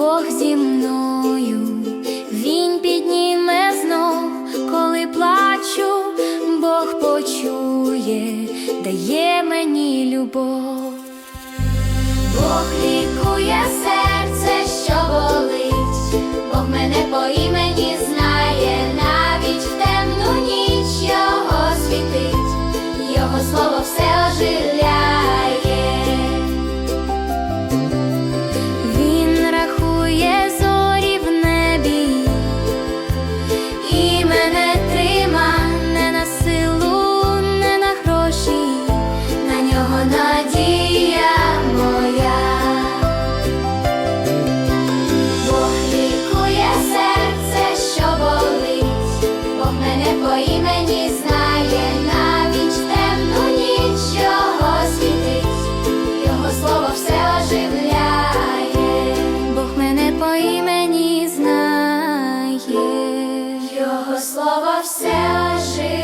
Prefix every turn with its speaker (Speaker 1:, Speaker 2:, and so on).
Speaker 1: Бог зі мною, Він підніме знов, коли плачу, Бог почує, дає мені любов, Бог лікує серце, що болить, Бог мене по імені Слово вся жизнь.